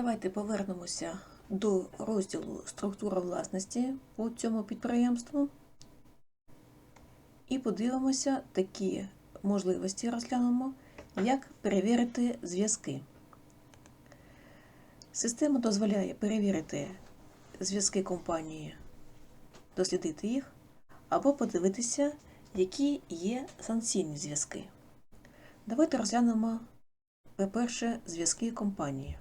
Давайте повернемося до розділу структура власності по цьому підприємству і подивимося такі можливості розглянемо, як перевірити зв'язки. Система дозволяє перевірити зв'язки компанії, дослідити їх, або подивитися, які є санкційні зв'язки. Давайте розглянемо, по-перше, зв'язки компанії.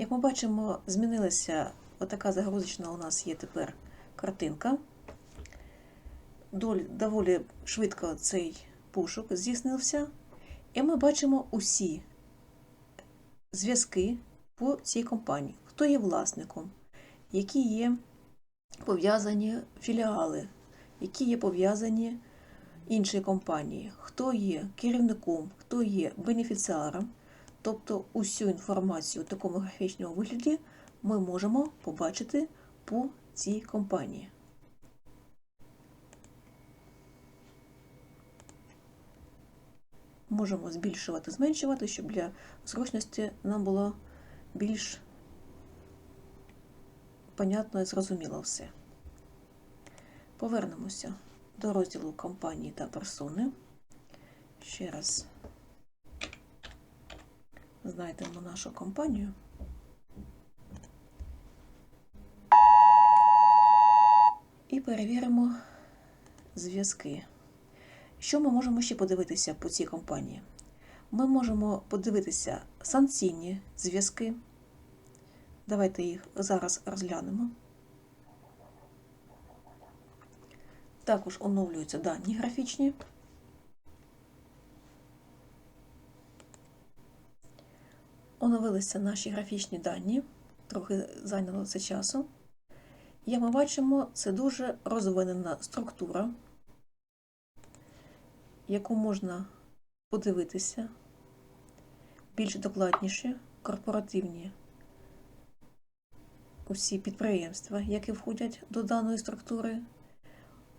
Як ми бачимо, змінилася отака загрузочна у нас є тепер картинка. Доволі швидко цей пошук здійснився, і ми бачимо усі зв'язки по цій компанії. Хто є власником, які є пов'язані філіали, які є пов'язані інші компанії, хто є керівником, хто є бенефіціаром. Тобто усю інформацію у такому графічному вигляді ми можемо побачити по цій компанії. Можемо збільшувати, зменшувати, щоб для зручності нам було більш понятно і зрозуміло все. Повернемося до розділу компанії та персони. Ще раз знайдемо нашу компанію. І перевіримо зв'язки. Що ми можемо ще подивитися по цій компанії? Ми можемо подивитися санкційні зв'язки. Давайте їх зараз розглянемо. Також оновлюються дані графічні. Оновилися наші графічні дані, трохи зайняло це часу. Як ми бачимо, це дуже розвинена структура, яку можна подивитися більш докладніше, корпоративні усі підприємства, які входять до даної структури,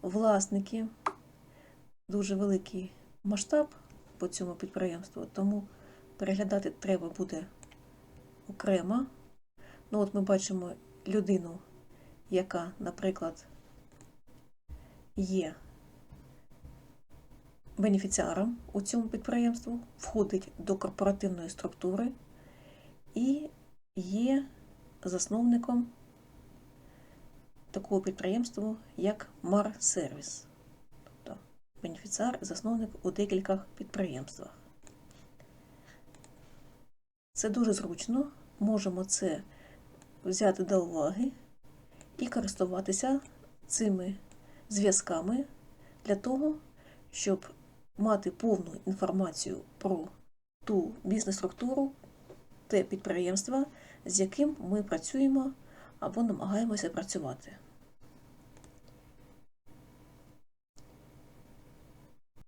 власники, дуже великий масштаб по цьому підприємству, тому переглядати треба буде окремо. Ну, от ми бачимо людину, яка, наприклад, є бенефіціаром у цьому підприємству, входить до корпоративної структури і є засновником такого підприємства, як Мар-сервіс. Тобто бенефіціар, засновник у декількох підприємствах. Це дуже зручно, можемо це взяти до уваги і користуватися цими зв'язками для того, щоб мати повну інформацію про ту бізнес-структуру, те підприємство, з яким ми працюємо або намагаємося працювати.